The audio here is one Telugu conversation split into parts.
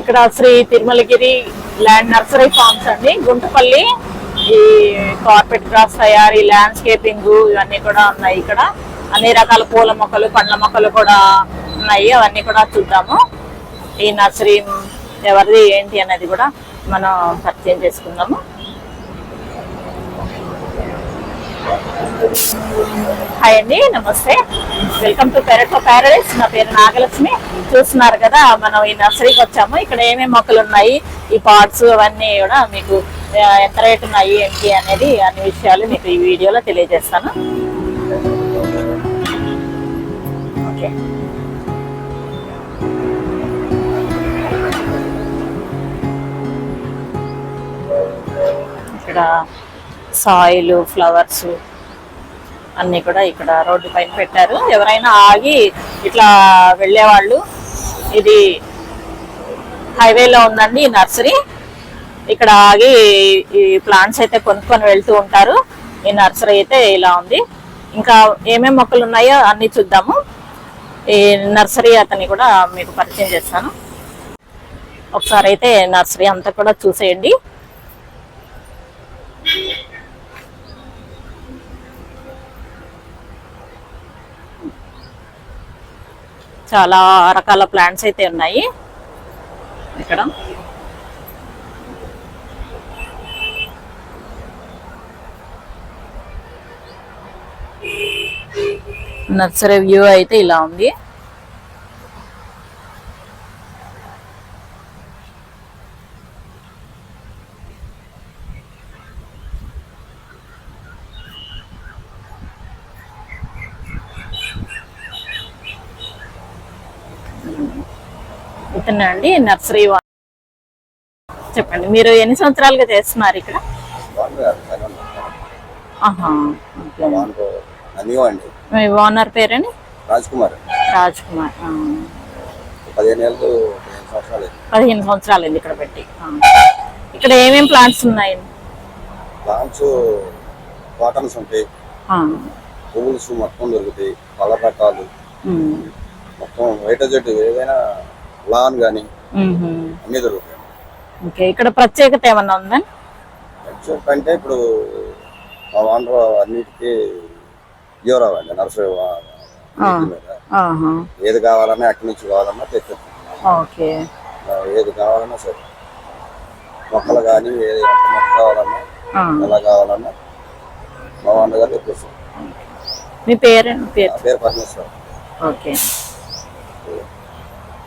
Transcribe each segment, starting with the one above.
ఇక్కడ Shri Tirumalagiri land nursery farms అండి. గుంటపల్లి ఈ కార్పెట్ గ్రాస్ తయారీ ల్యాండ్స్కేపింగ్ ఇవన్నీ కూడా ఉన్నాయి ఇక్కడ. అన్ని రకాల పూల మొక్కలు పండ్ల మొక్కలు కూడా ఉన్నాయి. అవన్నీ కూడా చూద్దాము. ఈ నర్సరీ ఎవరిది ఏంటి అనేది కూడా మనం పరిచయం చేసుకుందాము. హాయ్ అండి నమస్తే. వెల్కమ్ టు పెరట్లో ప్యారడైస్ నా పేరు నాగలక్ష్మి. చూస్తున్నారు కదా మనం ఈ నర్సరీకి వచ్చాము. ఇక్కడ ఏమేమి మొక్కలు ఉన్నాయి ఈ పార్ట్స్ అవన్నీ కూడా మీకు ఎంత రేట్ ఉన్నాయి ఏంటి అనేది అన్ని విషయాలు మీకు ఈ వీడియోలో తెలియజేస్తాను. ఓకే. ఇక్కడ సాయిల్ ఫ్లవర్స్ అన్ని కూడా ఇక్కడ రోడ్డు పైన పెట్టారు. ఎవరైనా ఆగి ఇట్లా వెళ్ళేవాళ్ళు ఇది హైవేలో ఉందండి ఈ నర్సరీ. ఇక్కడ ఆగి ఈ ప్లాంట్స్ అయితే కొనుక్కొని వెళ్తూ ఉంటారు. ఈ నర్సరీ అయితే ఇలా ఉంది. ఇంకా ఏమేమి మొక్కలు ఉన్నాయో అన్ని చూద్దాము. ఈ నర్సరీ అతని కూడా మీకు పరిచయం చేస్తాను. ఒకసారి అయితే నర్సరీ అంతా కూడా చూసేయండి. చాలా రకాల ప్లాంట్స్ అయితే ఉన్నాయి. ఇక్కడ. నర్సరీ వ్యూ అయితే ఇలా ఉంది. ఇతనే అండి నర్సరీ చెప్పండి మీరు ఎన్ని సంవత్సరాలుగా చేస్తున్నారు ఇక్కడ అండి మీ ఓనర్ పేరని రాజ్ కుమార్ రాజ్ కుమార్. పదిహేను సంవత్సరాలు అయింది. అయింది ఇక్కడ పెట్టి. ఇక్కడ ఏమేం ప్లాంట్స్ ఉన్నాయి ప్లాంట్స్ కాటన్స్ ఉంటాయి ఆ. పువ్వుల్స్ మొత్తం దొరుకుతాయి పళ్ళ రకాలు. మొత్తం వైట్ జెట్ ఏదైనా లాన్ కానీ. అన్నీ దొరుకుతాయి. ఓకే ఇక్కడ ప్రత్యేకత ఏమన్నా ఉందా? యాక్చువల్ అంటే ఇప్పుడు మా వానరు అన్నిటికీ జీవరావు అండి నర్సరీ. ఏది కావాలన్నా ఎక్కడి నుంచి కావాలన్నా తెచ్చిస్తాం ఏది కావాలన్నా సరే. మొక్కలు కానీ ఏది ఎంత మొక్క కావాలన్నా. ఎలా కావాలన్నా మా వానరు గారు తెప్పిస్తాం మీ పేరు పేరు పరమేశ్వర్. ఓకే.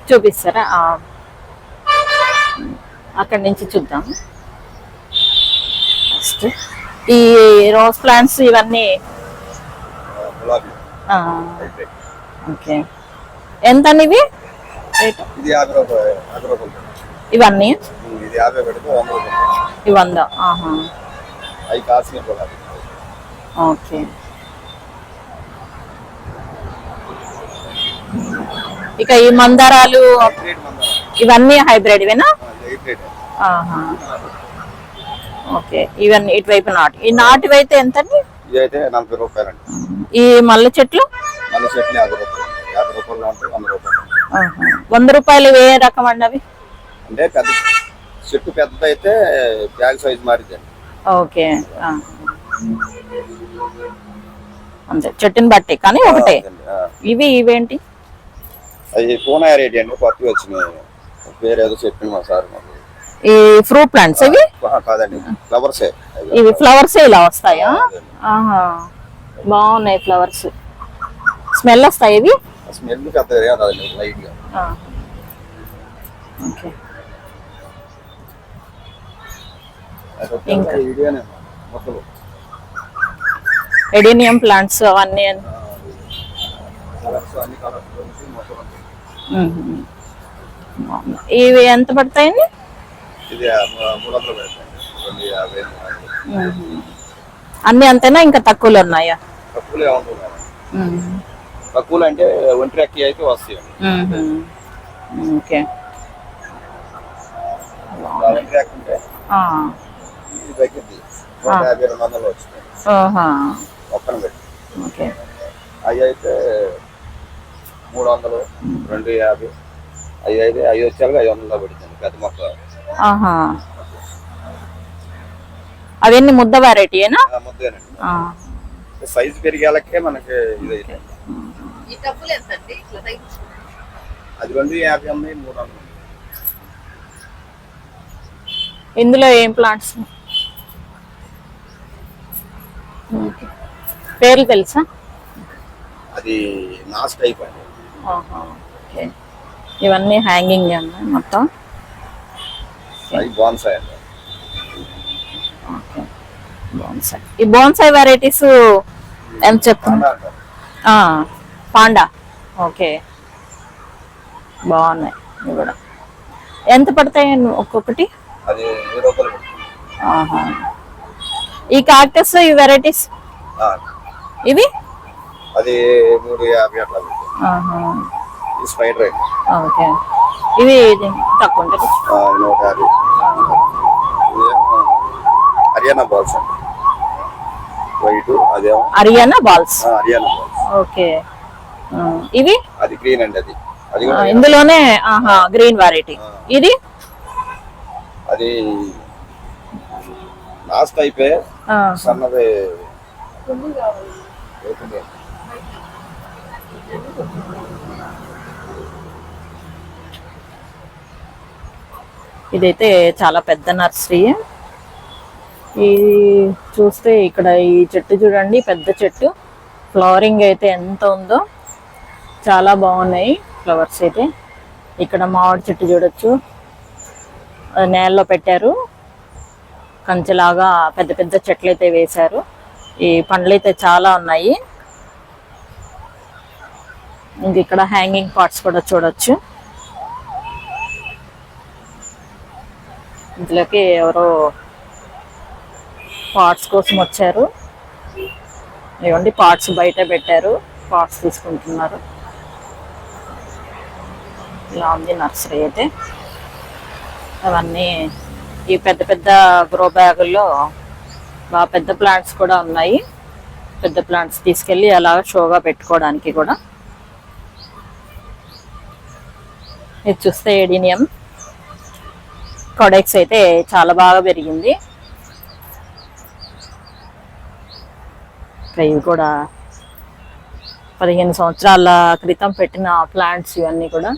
చూపిస్తారా. అక్కడి నుంచి చూద్దాం. ఫస్ట్ ఈ రోజ్ ప్లాంట్స్ ఇవన్నీ. ఓకే. ఎంత ఇవి ఇవన్నీ? ఇవి వంద ఓకే. ఇక ఈ మందారాలు ఇవన్నీ హైబ్రిడ్ ఇవేనా. ఓకే. ఇవన్నీ ఇటువైపు నాటు. ఈ నాటివి అయితే ఎంత అండి నలభై రూపాయలు ఈ మల్లె చెట్లు? చెట్లు యాభై రూపాయలు. యాభై రూపాయలు అంటే వంద రూపాయలు. వంద రూపాయలు ఏ రకం అండి అవి? అంటే పెద్ద చెట్టు పెద్ద అయితే బ్యాగ్ సైజ్ మారిద్దండి ఓకే. అంతే. చెట్టుని బట్టి కానీ ఒకటే. ఇవి ఇవేంటి? అవి పూనా రేట్ అండి కొత్తవి వచ్చినాయి పేరు ఏదో చెప్పింది మా సార్ మాకు. ఈ ఫ్రూట్ ప్లాంట్స్ ఇవి? ఆహా, కాదండి ఫ్లవర్సే అవి. ఇవి ఫ్లవర్స్ ఇలా వస్తాయా? బాగున్నాయి ఫ్లవర్స్. స్మెల్ వస్తాయి ఇవి? స్మెల్ లైట్గా ఎడీనియం ప్లాంట్స్ అవన్నీ. ఇవి ఎంత పడతాయండి. అన్ని అంతేనా? ఇంకా తక్కువలో ఉన్నాయా? తక్కువలో అంటే ఒంటి రెక్కి అయితే వస్తాయి. ఓకే. ఒక్కన పెట్టి. అవి అయితే మూడు వందలు రెండు యాభై అవి అయితే అవి వచ్చాక ఐదు వందలు పెడుతుంది పెద్ద మొక్క. ఆహా. అవన్నీ ముద్ద వెరైటీయేనా ఆ, ముద్దేనండి. సైజు పెరిగేలకే మనకి ఇది అది రెండు యాభై ఉన్నాయి మూడు వందలు ఇందులో ఏం ప్లాంట్స్ పేర్లు తెలుసా? అది నాస్ టైప్ అండి ఆహా, ఓకే ఇవన్నీ హ్యాంగింగ్ అన్న మొత్తం? ఈ బోన్సాయ్ వెరైటీస్ ఎంత చెప్తున్నా? పాండా ఓకే. బాగున్నాయి ఇవి కూడా. ఎంత పడతాయి ఒక్కొక్కటి. ఈ కాక్టస్ ఈ వెరైటీస్ ఇవి? అది మూడు యాభై అట్లా స్పైడర్ ఓకే. ఇది తక్కువ ఉంటుంది. నూట యాభై హర్యానా బాల్స్ వైట్ అదేమో అరియానా బాల్స్. హర్యానా బాల్స్. ఓకే. ఇవి? అది గ్రీన్ అండి అది. అది ఇందులోనే ఆహా గ్రీన్ వెరైటీ ఇది? అది లాస్ట్ ఆ, సన్నది. ఇదైతే చాలా పెద్ద నర్సరీ. ఈ చూస్తే ఇక్కడ ఈ చెట్టు చూడండి పెద్ద చెట్టు. ఫ్లవరింగ్ అయితే ఎంత ఉందో చాలా బాగున్నాయి ఫ్లవర్స్ అయితే. ఇక్కడ మామిడి చెట్టు చూడొచ్చు. నేలలో పెట్టారు. కంచెలాగా పెద్ద పెద్ద చెట్లు అయితే వేశారు. ఈ పండ్లు అయితే చాలా ఉన్నాయి. ఇంక ఇక్కడ హ్యాంగింగ్ పార్ట్స్ కూడా చూడొచ్చు. ఇందులోకి ఎవరో పార్ట్స్ కోసం వచ్చారు. ఇవ్వండి పార్ట్స్ బయట పెట్టారు. పార్ట్స్ తీసుకుంటున్నారు. ఇలా ఉంది నర్సరీ అయితే. అవన్నీ ఈ పెద్ద పెద్ద గ్రో బ్యాగుల్లో బాగా పెద్ద ప్లాంట్స్ కూడా ఉన్నాయి. పెద్ద ప్లాంట్స్ తీసుకెళ్ళి అలా షోగా పెట్టుకోవడానికి కూడా. ఇది చూస్తే ఎడినియం ప్రొడక్ట్స్ అయితే చాలా బాగా పెరిగింది. ఇవి కూడా పదిహేను సంవత్సరాల క్రితం పెట్టిన ప్లాంట్స్ ఇవన్నీ కూడా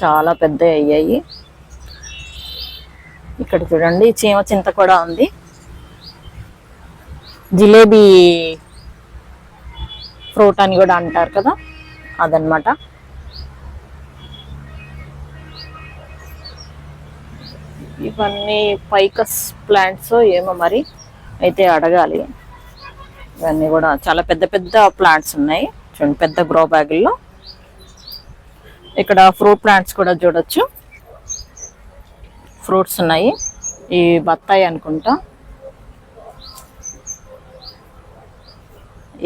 చాలా పెద్ద అయ్యాయి. ఇక్కడ చూడండి చీమ చింత కూడా ఉంది. జిలేబీ ఫ్రూట్ అని కూడా అంటారు కదా అదనమాట ఇవన్నీ పైకస్ ప్లాంట్స్ ఏమో మరి అయితే అడగాలి. ఇవన్నీ కూడా చాలా పెద్ద పెద్ద ప్లాంట్స్ ఉన్నాయి. చూడండి పెద్ద గ్రో బ్యాగుల్లో. ఇక్కడ ఫ్రూట్ ప్లాంట్స్ కూడా చూడొచ్చు. ఫ్రూట్స్ ఉన్నాయి. ఈ బత్తాయి అనుకుంటా.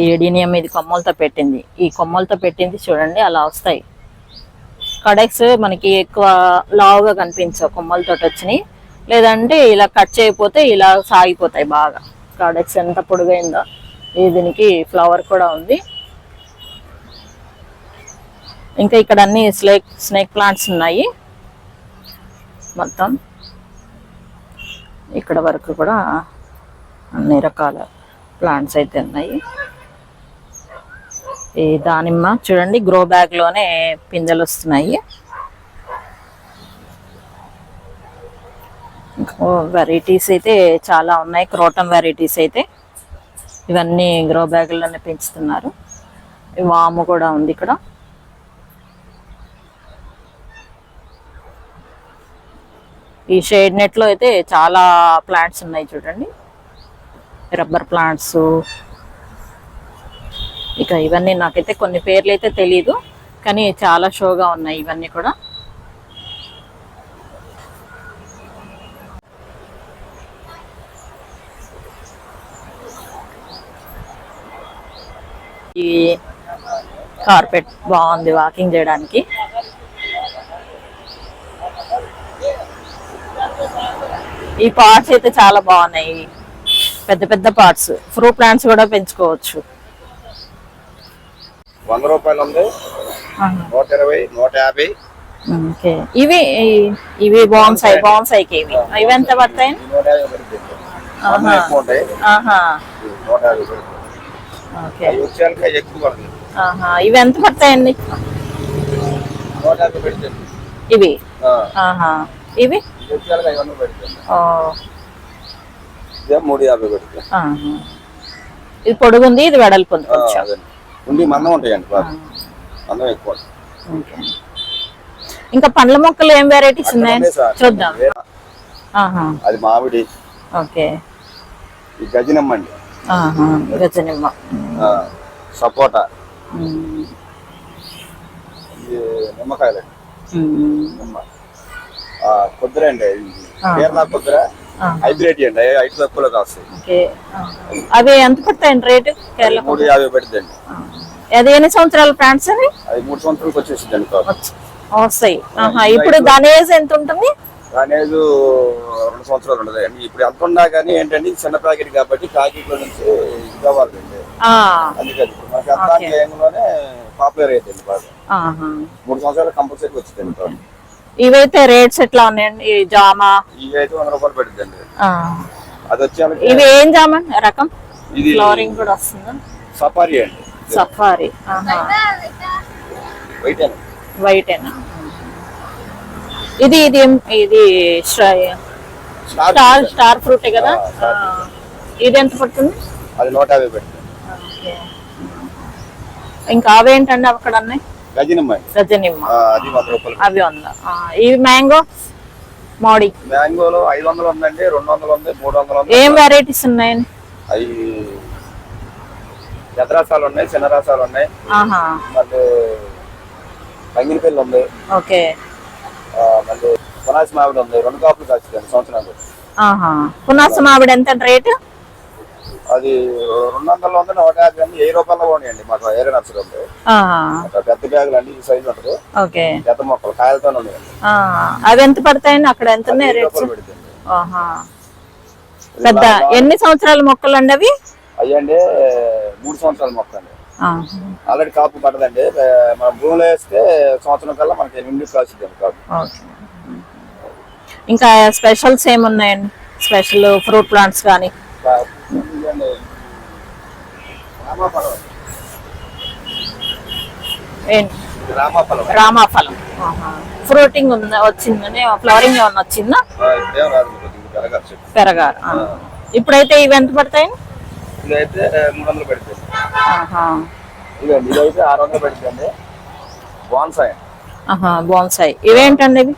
ఈ ఇది కొమ్మలతో పెట్టింది. ఈ కొమ్మలతో పెట్టింది చూడండి అలా వస్తాయి. కడెక్స్ మనకి ఎక్కువ లావుగా కనిపించవు కొమ్మలతో వచ్చినాయి. లేదంటే ఇలా కట్ చేయకపోతే ఇలా సాగిపోతాయి బాగా. కడెక్స్ ఎంత పొడుగైందో ఈ దీనికి ఫ్లవర్ కూడా ఉంది. ఇంకా ఇక్కడ అన్ని స్నేక్ స్నేక్ ప్లాంట్స్ ఉన్నాయి. మొత్తం ఇక్కడ వరకు కూడా అన్ని రకాల ప్లాంట్స్ అయితే ఉన్నాయి. ఈ దానిమ్మ చూడండి గ్రో బ్యాగ్లోనే పిందెలు వస్తున్నాయి. వెరైటీస్ అయితే చాలా ఉన్నాయి క్రోటన్ వెరైటీస్ అయితే. ఇవన్నీ గ్రో బ్యాగుల్లోనే పెంచుతున్నారు. వాము కూడా ఉంది ఇక్కడ. ఈ షేడ్ నెట్లో అయితే చాలా ప్లాంట్స్ ఉన్నాయి చూడండి. రబ్బర్ ప్లాంట్స్ ఇక ఇవన్నీ నాకైతే కొన్ని పేర్లు అయితే తెలియదు కానీ చాలా షోగా ఉన్నాయి ఇవన్నీ కూడా. ఈ కార్పెట్ బాగుంది వాకింగ్ చేయడానికి. ఈ పార్ట్స్ అయితే చాలా బాగున్నాయి. పెద్ద పెద్ద పార్ట్స్ ఫ్రూట్ ప్లాంట్స్ కూడా పెంచుకోవచ్చు. వంద రూపాయలు ఉంది. నూట ఇరవై నూట యాభై. ఇవి ఇవి బాన్సాయి బాన్సాయికి ఇవి ఇవి ఎంత పడతాయి? ఇవి ఎంత పడతాయండి? ఇవి? ఇవి? ఇది పొడుగుంది ఇది వెడల్పు కొంచెం. ఉండి మందం ఉంటాయండి బాగా మందం ఎక్కువ. ఇంకా పండ్ల మొక్కలు ఏం వెరైటీస్ ఉన్నాయి. చూద్దాం. అది మామిడి. ఓకే. ఈ గజనమ్మండి ఆహా గజనిమ్మ. సపోటా. నిమ్మకాయలు. నిమ్మ. కొద్దిర అండి. కేరళ కొద్దిర. హైబ్రిడ్ అండి ఐదు తక్కువలో కాస్తాయి. అవి ఎంత పడతాయండి రేటు కేరళ మూడు యాభై పెడుతుంది. అది ఎన్ని సంవత్సరాల ప్లాంట్స్ అవి అది మూడు సంవత్సరాలకు వచ్చేసింది అండి వస్తాయి. ఇప్పుడు దాని ఏజ్ ఎంత ఉంటుంది? అనేది రెండు సంవత్సరాలు ఉండదు అండి ఇప్పుడు ఎంత ఉన్నా కానీ ఏంటంటే చిన్న ప్యాకెట్ కాబట్టి ప్యాకెట్లో నుంచి ఇది కావాలండి అందుకని మనకి అంతా పాపులర్ అయిపోయింది బాగా. మూడు సంవత్సరాలు కంపల్సరీ వచ్చిందండి ఇవైతే రేట్స్ ఎట్లా ఉన్నాయండి? ఈ జామ? ఇవి అయితే వంద రూపాయలు ఆ. అది ఇవి ఏం జామ రకం? ఇది ఫ్లవరింగ్ కూడా వస్తుందా? సఫారీ అండి. సఫారీ. ఆహా. వైట్ వైటేనా? ఇది ఇది ఇది స్ట్రా- స్టార్ ఫ్రూటే. కదా. ఇది ఎంత పడుతుంది? అది నూట యాభై పెట్టింది ఇంకా అవేంటండి అక్కడ ఉన్నాయి గజనమ్మ. గజనిమ్మ. అది వంద రూపాయలు. అవి వంద. ఆ, ఇవి మ్యాంగో మ్యాంగోలో ఐదు వందలు ఉందండి రెండు వందలు ఉంది మూడు వందలు ఉంది. ఏం వెరైటీస్ ఉన్నాయండి అవి పెద్ద రసాలు ఉన్నాయి చిన్న రసాలు ఉన్నాయి మళ్ళీ బంగినపల్లి ఉంది. ఓకే. మళ్ళీ పునాసి మామిడి ఉంది రెండు కాపులు కాస్తుంది సంవత్సరాలు పునాస మామిడి ఎంత రేటు? అది రెండు వందలు ఉంది నూట యాభై ఉంది వెయ్యి రూపాయలు ఉన్నాయండి మాకు ఏరే ఒక పెద్ద బ్యాగులు అండి ఈ సైజు ఉంటుంది. ఓకే. పెద్ద మొక్కలు కాయలతో ఉన్నాయండి. అవి ఎంత పడతాయండి? అక్కడ ఎంత ఉన్నాయి రేట్స్? పెద్ద ఎన్ని సంవత్సరాల మొక్కలు అండి అవి అయ్యండి మూడు సంవత్సరాల మొక్క అండి. ఆల్రెడీ కాపు పడదండి. మనం భూమిలో వేస్తే సంవత్సరం కల్లా మనకి నిండి కాసిద్దండి కాపు. ఇంకా స్పెషల్స్ ఏమున్నాయండి? స్పెషల్ ఫ్రూట్ ప్లాంట్స్ కానీ? రామాఫలం. ఫ్రూటింగ్ వచ్చిందని ఫ్లవరింగ్ ఏమన్నా వచ్చిందా. పెరగారు. ఇప్పుడైతే ఇవి ఎంత పడతాయి? ఇదైతే మూడు వందలు పెడుతుంది ఆహా. ఇదండి ఇదైతే ఆరు వందలు పెడుతుంది బాన్సాయ్. ఆహా బోన్సాయి. ఇవేంటండి ఇవి?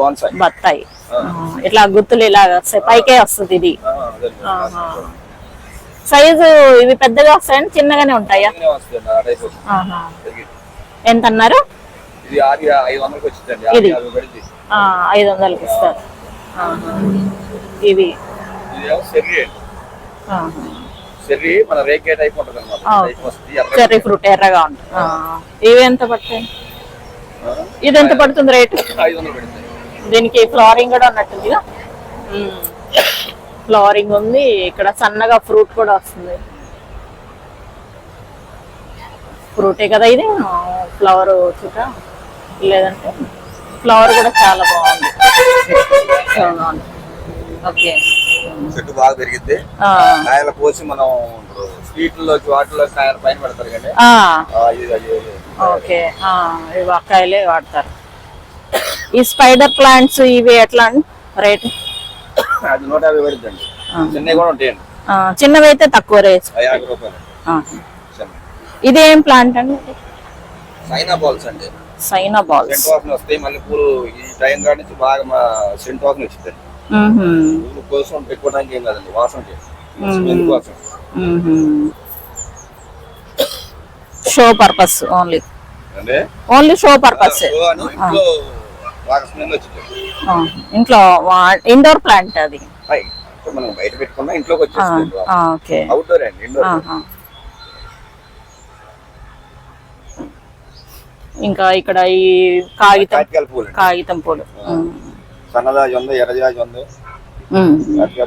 బాన్సాయ్. బత్తాయి. ఇట్లా గుత్తులు ఇలా పైకే వస్తుంది ఇది. సైజు ఇవి పెద్దగా వస్తాయండి చిన్నగానే ఉంటాయా? ఎంత అన్నారు ఇది ఐదు వందలకి ఇస్తారు. ఇవి. చెర్రీ మన రేకే టైప్ ఉంటుంది అనమాట ఫ్రూట్ ఎర్రగా ఉంటుంది. ఇవి ఎంత పడతాయి? ఇది ఎంత పడుతుంది రేటు? దీనికి ఫ్లవరింగ్ కూడా ఉన్నట్టుందిగా? ఫ్లవరింగ్ ఉంది ఇక్కడ సన్నగా ఫ్రూట్ కూడా వస్తుంది. ఫ్రూటే కదా ఇది? ఫ్లవర్ చుట్ట? లేదంటే ఫ్లవర్ కూడా చాలా బాగుంది. ఓకే. చెట్టు బాగా కాయలు మనం ఇప్పుడు స్వీట్లలోకి వాటిలో కాయలు పైన పెడతారు కానీ. ఓకే. ఇవి వాడతారు. ఈ స్పైడర్ ప్లాంట్స్ ఇవి ఎట్లా రేటు? అది నూట యాభై పడుతుందండి ఆ. చిన్నవి కూడా ఉంటాయండి. చిన్నవి అయితే తక్కువ రేట్. యాభై రూపాయలు. ఇది ప్లాంట్ అండి? చైనా బాల్స్ అండి. సైనా బాల్స్. సెంట్ వాసన వస్తాయి మళ్ళీ పూలు ఈ టైం కాడి నుంచి బాగా సెంట్ వాసన వచ్చింది పూలు కోసం పెట్టుకోవడానికి ఏం కాదండి వాసనకి స్మెల్ కోసం. Show purpose only only show purpose బాగా స్మెల్ వచ్చింది ఇంట్లో ఇండోర్ ప్లాంట్ అది. మనం బయట పెట్టుకున్నా ఇంట్లోకి వచ్చేస్తుంది ఓకే. అవుట్డోర్ అండి ఇండోర్ ఇంకా ఇక్కడ ఈ కాగితం పూలు కాగితం పూలు. సన్నజాజి ఉంది ఎర్రజాజి ఉంది.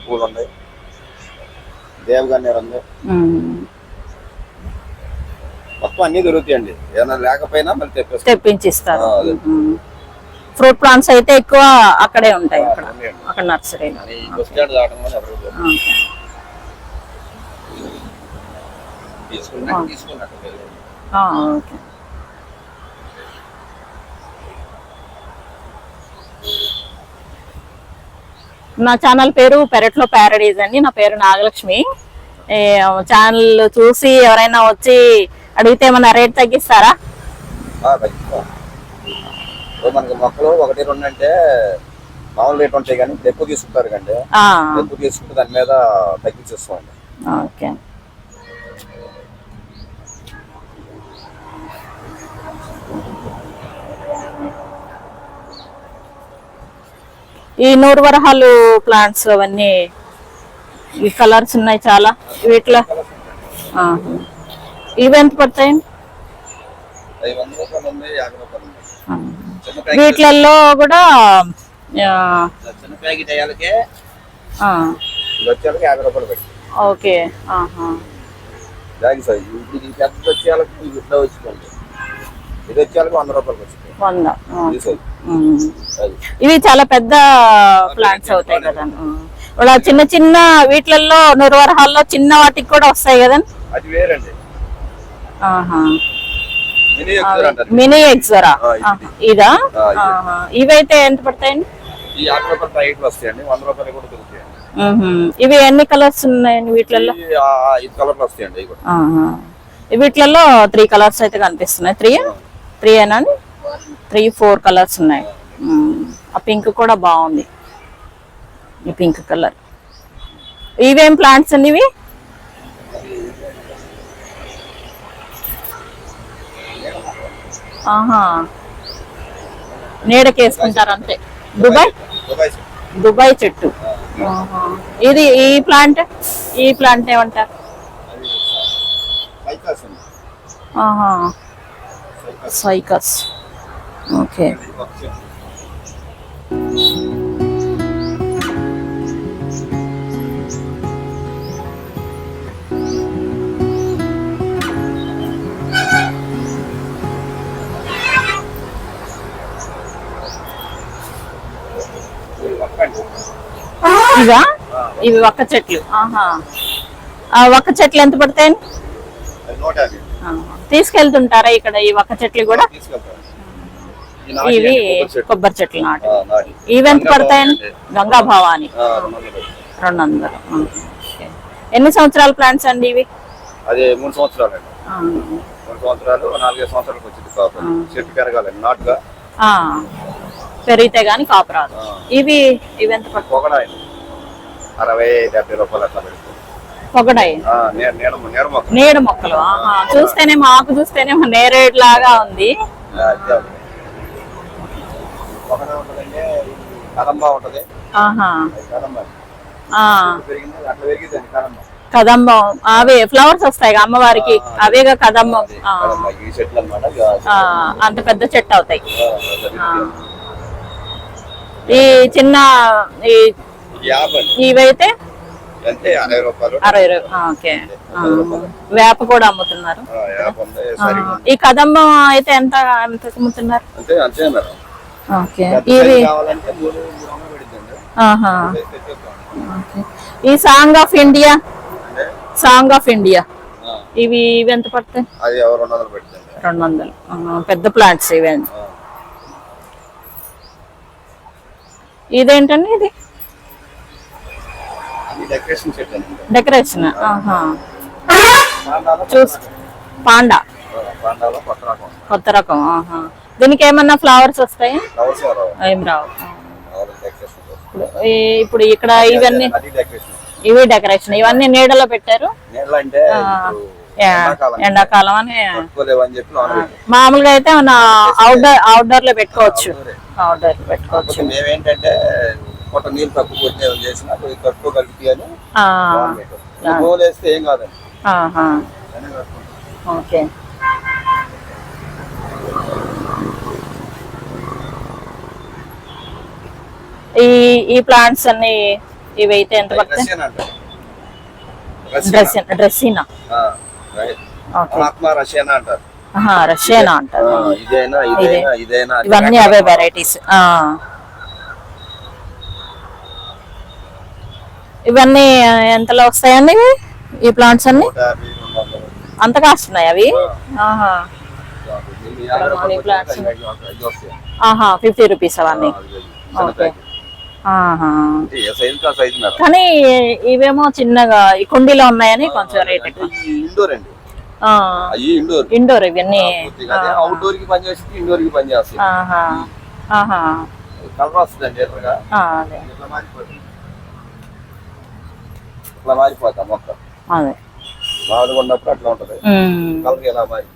పూలు ఉంది. దేవగన్నేరు ఉంది. మొత్తం అన్ని దొరుకుతాయండి. ఏమైనా లేకపోయినా మళ్ళీ తెప్పిస్తాం. తెప్పించిస్తారు. ఫ్రూట్ ప్లాంట్స్ అయితే ఎక్కువ అక్కడే ఉంటాయి అక్కడ. అక్కడ నర్సరీలో. ఓకే. నా ఛానల్ పేరు పెరట్లో ప్యారడీస్ అండి. నా పేరు నాగలక్ష్మి. ఛానల్ చూసి ఎవరైనా వచ్చి అడిగితే ఏమన్నా రేట్ తగ్గిస్తారా? మనకి మొక్కలు ఒకటి రెండు అంటే మామూలు రేట్ ఉంటాయి కానీ ఎక్కువ తీసుకుంటారు కండి ఎక్కువ తీసుకుంటే దాని మీద తగ్గించేస్తామండి. ఓకే. ఈ నూరు వరహాలు ప్లాంట్స్ అవన్నీ ఈ కలర్స్ ఉన్నాయి చాలా. వీటిలో. ఇవి ఎంత పడతాయండి వీటిలలో కూడా ఓకే ఆహా. ఇవి చాలా పెద్ద ప్లాంట్స్ అవుతాయి కదా ఇలా చిన్న చిన్న వీటిలలో నిర్వహణలో చిన్న వాటికి కూడా వస్తాయి కదా అది వేరండి. మినీ ఎక్సర్ ఇది. ఇవైతే ఎంత పడతాయండి. ఇవి ఎన్ని కలర్స్ ఉన్నాయండి వీటిలలో? ఆహా. వీటిలలో త్రీ కలర్స్ అయితే కనిపిస్తున్నాయి. త్రీ? త్రీ ఏనా త్రీ ఫోర్ కలర్స్ ఉన్నాయి. ఆ పింక్ కూడా బాగుంది. ఈ పింక్ కలర్. ఇవేం ప్లాంట్స్ అండి ఇవి? ఆహా. నీడకేసుకుంటారు అంతే దుబాయ్ దుబాయ్ చెట్టు. ఆహా. ఇది ఈ ప్లాంట్? ఈ ప్లాంట్ ఏమంటారు. Cycas okay. ఇవా? ఇవి ఒక్క చెట్లు. ఆహా. ఆ ఒక్క చెట్లు ఎంత ఆహా. తీసుకెళ్తుంటారా ఇక్కడ ఈ ఒక్క చెట్లు కూడా? ఇవి కొబ్బరి చెట్లు. నాటి. ఇవి ఎంత పడతాయండి. గంగా భవాని. రెండు వందలు. ఎన్ని సంవత్సరాల ప్లాంట్స్ అండి ఇవి? అది మూడు సంవత్సరాలు అండి. ఆ, మూడు సంవత్సరాలు నాలుగైదు సంవత్సరాలకు వచ్చింది కాపు. చెట్టు పెరగాలండి నాటుగా. ఆ. పెరిగితే గానీ కాపు రాదు. ఆ. ఇవి ఇవి ఎంత పడతాయి? పొగడ అరవై డెబ్బై రూపాయలు అట్లా పెడుతుంది. పొగడాయి? నీడ మొక్కలు. ఆహా. చూస్తేనేమో ఆకు చూస్తేనేమో నేరేడు లాగా ఉంది. కదంబా అవే ఫ్లవర్స్ వస్తాయి అమ్మవారికి అవేగా కదంబం. అంత పెద్ద చెట్టు అవుతాయి. ఈ చిన్న ఈ ఇవైతే అరవై ఓకే. వేప కూడా అమ్ముతున్నారు. ఈ కదంబం అయితే ఎంత ఎంత అమ్ముతున్నారు? ఇవి. ఈ song of India? Song of India. ఇవి ఇవి ఎంత పడతాయి? రెండు వందలు పెద్ద ప్లాంట్స్ ఇవి. ఇదేంటండి ఇది? డెకరేషన్ పాండా. కొత్త రకం. దీనికి ఏమన్నా ఫ్లవర్స్ వస్తాయా? ఏం రావు. ఇప్పుడు ఇక్కడ ఇవన్నీ ఇవి డెకరేషన్. ఇవన్నీ నీడలో పెట్టారు? ఎండాకాలం అని. మామూలుగా అయితే మన అవుట్డోర్ అవుట్డోర్లో పెట్టుకోవచ్చు. అవుట్డోరే. పెట్టుకోవచ్చు. కొంత నీళ్ళు తక్కువ కొట్టే చేసిన కట్టుకోగలిగి అని పెట్టాం. గోలు వేస్తే ఏం కాదండి. ఓకే. ఈ ఈ ప్లాంట్స్ అన్ని ఇవైతే ఎంత పడతాయి? రష్యన్ అంటారు. రష్యన్. రష్యానా ఇదైనా ఇదైనా ఇదైనా. ఇవన్నీ అవే వెరైటీస్ ఇవన్నీ ఎంతలో వస్తాయండి? ఈ ప్లాంట్స్ అన్ని. అంత కాస్ట్ ఉన్నాయి అవి? ఫిఫ్టీ రూపీస్ అవన్నీ. ఓకే. కానీ ఇవేమో చిన్నగా ఈ కుండీలో ఉన్నాయని కొంచెం రేట్ ఇండోర్ అండి. ఆ, అవి ఇండోర్ ఇండోర్ ఇవన్నీ. అవుట్డోర్కి పని ఇండోర్కి పని కలర్ ఇట్లా మారిపోతాం అదే. మామూలుగా ఉన్నప్పుడు అట్లా ఉంటది. కలర్ ఎలా మారి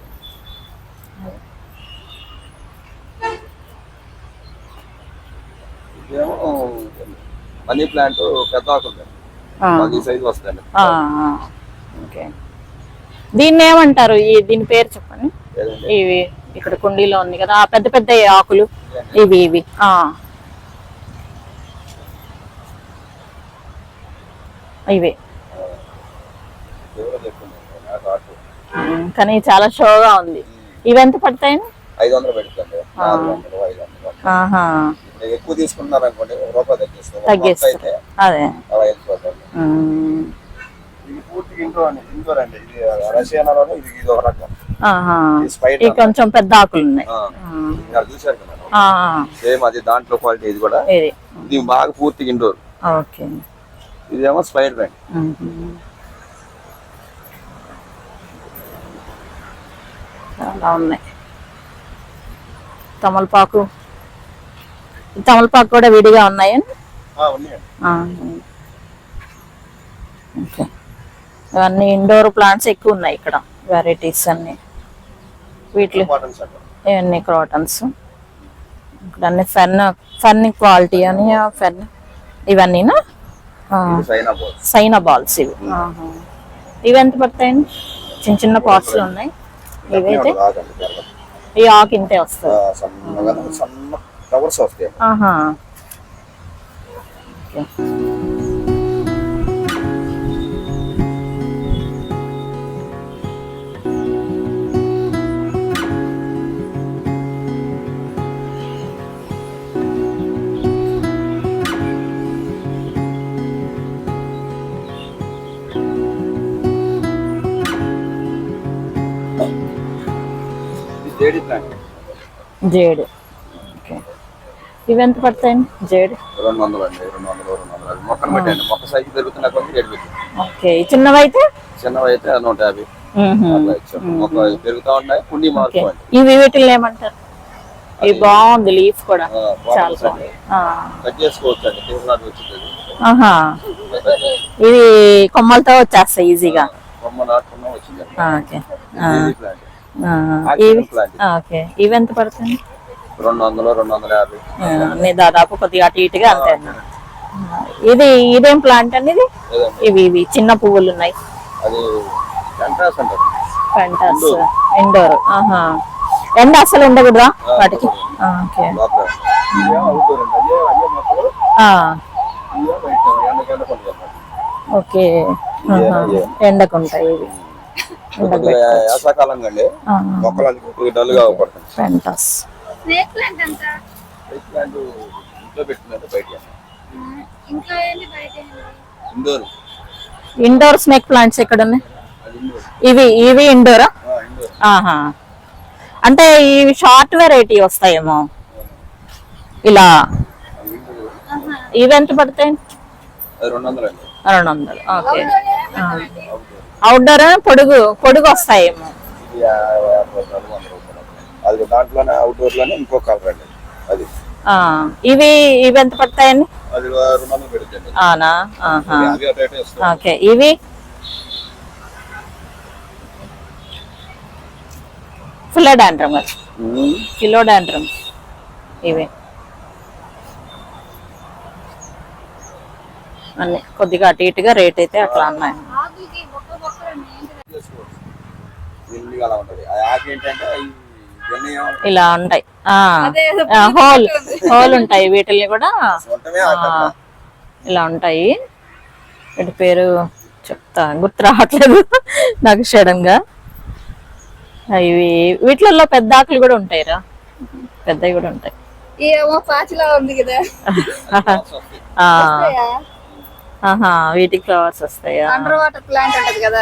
ఇదేమో మనీ ప్లాంట్ పెద్ద సైజు. ఓకే. దీన్ని ఏమంటారు? ఈ దీని పేరు చెప్పండి? ఇవి ఇక్కడ కుండీలో ఉంది కదా. పెద్ద పెద్ద ఆకులు? ఇవి ఇవి. ఇవి. కానీ చాలా షోగా ఉంది. ఇవి ఎంత పడతాయండి ఐదు వందలు పెడుతుంది ఎక్కువ తీసుకున్నారు అనుకోండి ఒక రూపాయి తగ్గిస్తాం అదే. అలా ఇది పూర్తిగా ఇండోర్ అండి ఇండోర్ అండి ఇది రష్యానాలోనే ఇది ఇది ఒక రకం. ఆహా. ఇది స్పైడర్ ఇవి కొంచెం పెద్ద ఆకులు ఉన్నాయి. కదా? సేమ్ అది దాంట్లో క్వాలిటీ ఇది కూడా. ఇది. ఇది బాగా పూర్తిగా ఇండోర్. ఓకే. ఇదేమో స్పైడర్ బ్యాండ్. చాలా ఉన్నాయి. తమలపాకు. తమలపాకు కూడా విడిగా ఉన్నాయండి. ఓకే. ఇవన్నీ ఇండోర్ ప్లాంట్స్ ఎక్కువ ఉన్నాయి ఇక్కడ వెరైటీస్ అన్ని. వీటిలో ఇవన్నీ క్రాటన్స్ ఇక్కడ అన్ని ఫెన్ ఫెన్ క్వాలిటీ అని ఫెన్. ఇవన్నీనా? సైనా బాల్స్. ఇవి. ఇవి ఎంత పడతాయండి? చిన్న చిన్న పాట్స్ ఉన్నాయి. ఇవైతే. ఈ ఆకు ఇంతే వస్తుంది. కవర్స్ వస్తాయి జేడి ప్లాంట్. జేడు. ఓకే. ఇవి ఎంత పడతాయండి జేడు? రెండు వందలు అండి రెండు వందలు రెండు వందలు. మొక్కను పెట్టండి. మొక్క సైజు పెరుగుతున్న కొద్ది రేటు పెట్టి ఓకే. ఈ చిన్నవి అయితే చిన్నవి అయితే నూట యాభై మొక్క పెరుగుతా ఉన్నాయి పుండి ఓకే. మారుకోండి ఇవి వీటిని ఏమంటారు? ఇది బాగుంది లీఫ్ కూడా. చాలా బాగుంది. కట్ చేసుకోవచ్చు అండి వచ్చింది. ఇవి కొమ్మలతో వచ్చేస్తాయి ఈజీగా. కొమ్మ నాటుకున్నా వచ్చింది. ఓకే. ఓకే. ఇవి ఎంత పడుతుంది? రెండు వందలు రెండు వందల యాభై అన్ని దాదాపు కొద్దిగా అటు ఇటుగా అంతే ఇది ఇదేం ప్లాంట్ అండి ఇది? ఇవి ఇవి చిన్న పువ్వులు ఉన్నాయి. Pentas indoor. ఆహా. ఎండ అసలు ఉండకూడదా వాటికి? ఓకే. ఓకే. ఆహా. ఎండకుంటాయి ఇవి. కొద్దిగా యాసకాలం కండి ఆ, మొక్కలు అందుకు డల్గా పడుతుంది పెంటాస్. స్నేక్ ప్లాంట్ ఎంత? రైస్ ప్లాంట్ ఇంట్లో పెట్టినట్టు బయట. ఆ, ఇంట్లో ఏంటి బయట ఏంటి ఇండోర్. ఇండోర్ స్నేక్ ప్లాంట్స్ ఎక్కడ ఉన్నాయి ఇవి ఇవి ఇండోరా? ఇండోర్. ఆహా. అంటే ఇవి షార్ట్ వెరైటీ వస్తాయేమో. ఇలా. ఇవి ఎంత పడతాయి? రెండు వందలు ఓకే. అవుట్డోర్ పొడుగు పొడుగు వస్తాయేమో రూపాయలు అది దాంట్లోనే అవుట్డోర్లోనే ఇంకో కలర్ అండి. అది. ఆ, ఇవి ఇవి ఎంత పడతాయండి? అవునా? ఓకే ఇవి? ఫిలోడాండ్రమ్ ఫిలోడాండ్రమ్ ఇవి. అన్ని కొద్దిగా అటు ఇటుగా రేట్ అయితే అట్లా ఉన్నాయి అలా ఉంటది. ఆకు ఏంటంటే? ఇలా ఉంటాయి. హోల్ హోల్ ఉంటాయి. వీటిల్ని కూడా. ఇలా ఉంటాయి. వీటి పేరు చెప్తా. గుర్తు రావట్లేదు నాకు సడన్గా ఇవి వీటిలలో పెద్ద ఆకులు కూడా ఉంటాయిరా. పెద్దవి కూడా ఉంటాయి. ఏమో పాచిలా ఉంది కదా. ఆ, ఆహా వీటికి ఫ్లవర్స్ వస్తాయా? అండర్ వాటర్ ప్లాంట్ ఉంటది కదా.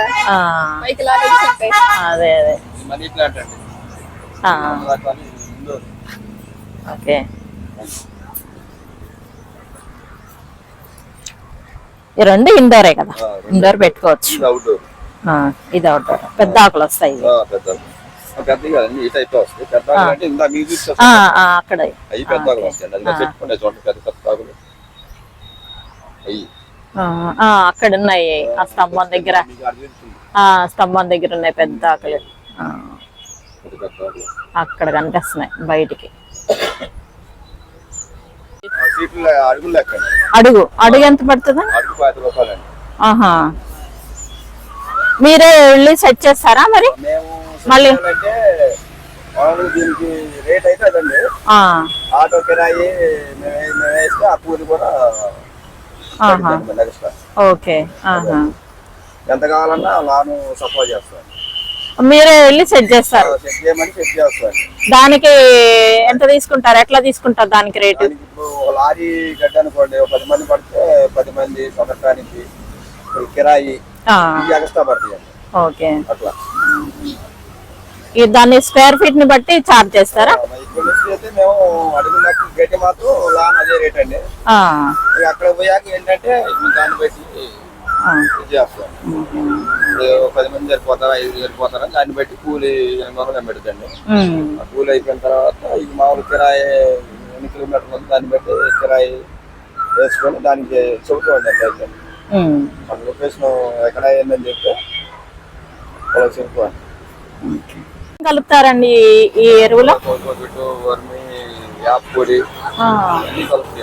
పైకి ఉంటాయి అదే అదే. మనీ ప్లాంట్ అండి. ఆ, అట్లానే ఇండోర్. ఓకే. ఈ రెండు ఇండోరే కదా. ఇండోర్ పెట్టుకోవచ్చు. ఇది అవుట్డోర్ పెద్ద ఆకులు వస్తాయి. అక్కడ. ఆ, అక్కడ ఉన్నాయి ఆ స్తంభం దగ్గర. ఆ స్తంభం దగ్గర ఉన్నాయి పెద్ద ఆకలి. అక్కడ కనిపిస్తున్నాయి బయటికి. అడుగు. అడుగు ఎంత పడుతుందా? ఆహా. మీరే వెళ్ళి సెట్ చేస్తారా మరి? మళ్ళీ? దీనికి రేట్ అయితే ఆటో కిరాయి కూడా ఓకే ఎంత కావాలన్నా లాను సప్లై చేస్తాం మీరే వెళ్ళి సెట్ చేస్తారు. దానికి ఎంత తీసుకుంటారు? ఎట్లా తీసుకుంటారు దానికి రేటు లారీ గడ్డ అనుకోండి పది మంది పడితే పది మంది సంవత్సరానికి కిరాయి ఎక్స్ట్రా పడతాయండి ఓకే. అట్లా. దాన్ని స్క్వేర్ ఫీట్ని బట్టి చార్జ్ చేస్తారా? ఇక అక్కడ పోయాక ఏంటంటే దాన్ని బట్టి పది మంది సరిపోతారా ఐదు సరిపోతారా దాన్ని బట్టి కూలి ఎనిమిది ఆ కూలి అయిపోయిన తర్వాత ఈ మామూలు కిరాయి ఎన్ని కిలోమీటర్లు ఉంది దాన్ని బట్టి కిరాయి వేసుకొని దానికి చెబుతూ ఉండండి అయితే. ఉమ్. మన లొకేషన్ ఎక్కడ అయిందని చెప్తే అలా చెప్పుకోండి కలుపుతారండి ఈ- ఎరువులో?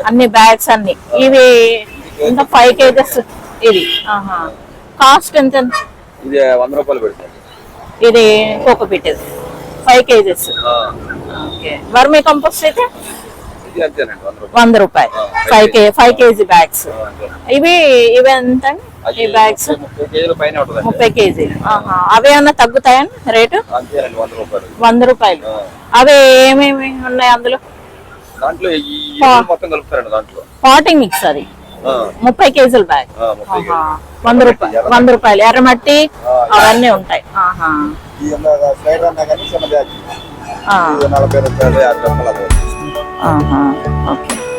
అన్ని బ్యాగ్స్ అన్ని. ఇవి ఇంకా ఫైవ్ కేజెస్ ఇది కాస్ట్ ఎంత? ఇది వంద రూపాయలు పెడుతుంది. ఇది cocopeat five kgs. Okay. Vermicompost అయితే? వంద రూపాయలు. Five K five kg bags. ఇవి ఇవి ఎంత అండి? ఈ బ్యాగ్స్ ముప్పై- కేజీల అవి ఏమన్నా తగ్గుతాయని రేటు? వంద రూపాయలు. అవి ఏమేమి ఉన్నాయి అందులో? దాంట్లో ఈ ఎరువులు మొత్తం కలుపుతారండి దాంట్లో. పాటింగ్ మిక్స్ అది. ముప్పై కేజీల బ్యాగ్. వంద రూపాయలు వంద రూపాయలు. ఎర్రమట్టి అవన్నీ ఉంటాయి. ఓకే.